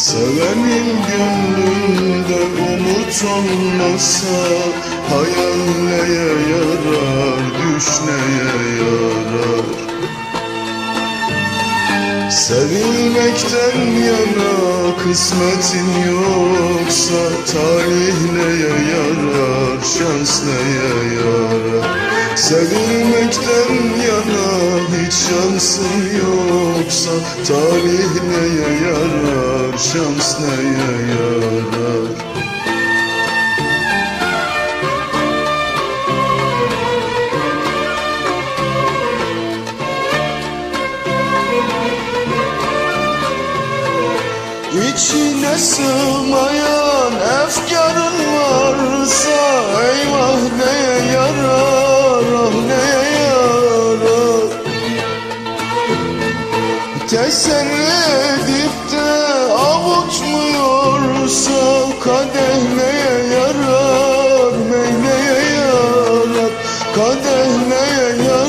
Sevenin gönlünde umut olmasa Hayal neye yarar, düş neye yarar? Sevilmekten yana kısmetin yoksa Talih neye yarar, şans neye yarar? Sevilmekten yana hiç şansın yoksa Talih neye şans neye yarar İçine sığmayan efkarın Teselledip de avuçmuyorsa kadeh neye yarar Meyleye yarar? Kadeh neye yarar?